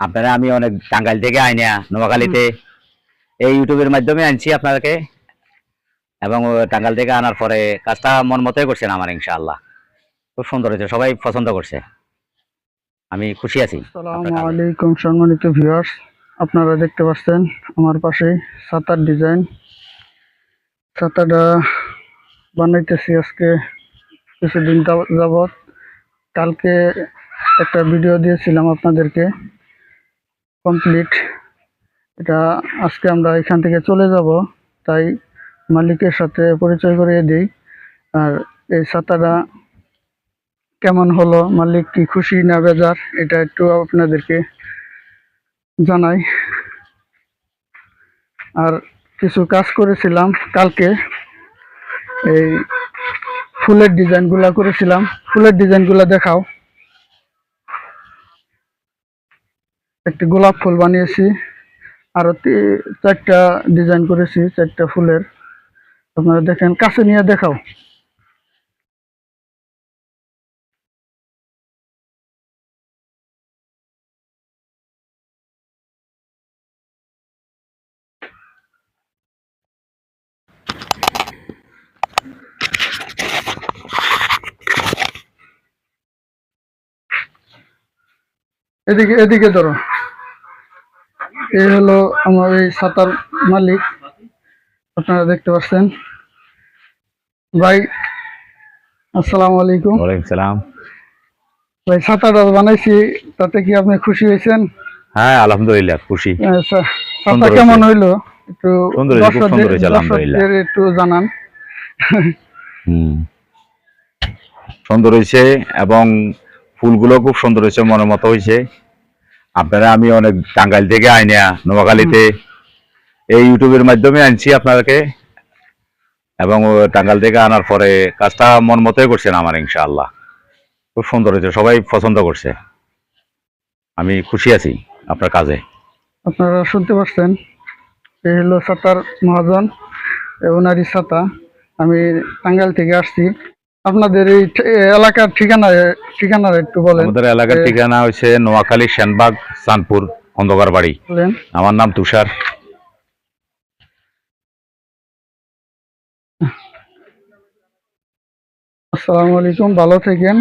আপনারা আমি অনেক টাঙ্গাইল থেকে আইনা নোয়াখালীতে। এই ইউটিউবের মাধ্যমে আনছি আপনাদেরকে এবং টাঙ্গাইল থেকে আনার পরে কাজটা মন মতোই করছেন আমার ইনশাআল্লাহ। খুব সুন্দর হয়েছে সবাই পছন্দ করছে। আমি খুশি আছি আসসালামু আলাইকুম সম্মানিত ভিউয়ার্স আপনারা দেখতে পাচ্ছেন আমার পাশে ছাতার ডিজাইন ছাতাটা বানাইতেছি আজকে কিছুদিন যাব- যাবত কালকে একটা ভিডিও দিয়েছিলাম আপনাদেরকে। কমপ্লিট এটা আজকে আমরা এখান থেকে চলে যাব, তাই মালিকের সাথে পরিচয় করিয়ে দিই। আর এই ছাতাটা কেমন হলো, মালিক কি খুশি না বেজার, এটা একটু আপনাদেরকে জানাই। আর কিছু কাজ করেছিলাম, কালকে এই ফুলের ডিজাইনগুলো করেছিলাম। ফুলের ডিজাইনগুলো দেখাও। একটি গোলাপ ফুল বানিয়েছি। আরও চারটা ডিজাইন করেছি, চারটা ফুলের। আপনারা দেখেন, কাছে নিয়ে দেখাও। এদিকে এদিকে ধরো। এই হলো আমার এই ছাতার মালিক। আপনারা দেখতে পাচ্ছেন। ভাই আসসালামু আলাইকুম। ওয়ালাইকুম সালাম। ভাই ছাতাটা বানাইছি তাতে কি আপনি খুশি হয়েছেন? হ্যাঁ আলহামদুলিল্লাহ খুশি। হয়েছে। কেমন হইল? একটু আলহামদুলিল্লাহ। একটু জানান। হুম। সুন্দর হয়েছে এবং ফুলগুলো খুব সুন্দর হয়েছে মনের মতো হয়েছে। আপনারা আমি অনেক টাঙ্গাইল থেকে আইনা নোয়াখালীতে। এই ইউটিউবের মাধ্যমে আনছি আপনাদেরকে এবং টাঙ্গাল থেকে আনার পরে কাজটা মন মতোই করছেন আমার, ইনশাআল্লাহ। খুব সুন্দর হয়েছে, সবাই পছন্দ করছে। আমি খুশি আছি আপনার কাজে। আপনারা শুনতে পাচ্ছেন এই হলো ছাতার মহাজন ওনারই ছাতা আমি টাঙ্গাইল থেকে আসছি। আপনাদের এই এলাকার ঠিকানা ঠিকানা একটু বলেন। আমাদের এলাকার ঠিকানা হচ্ছে নোয়াখালী সেনবাগ চাঁদপুর খন্দকার বাড়ি আমার নাম তুষার। আসসালামু আলাইকুম ভালো থাকেন।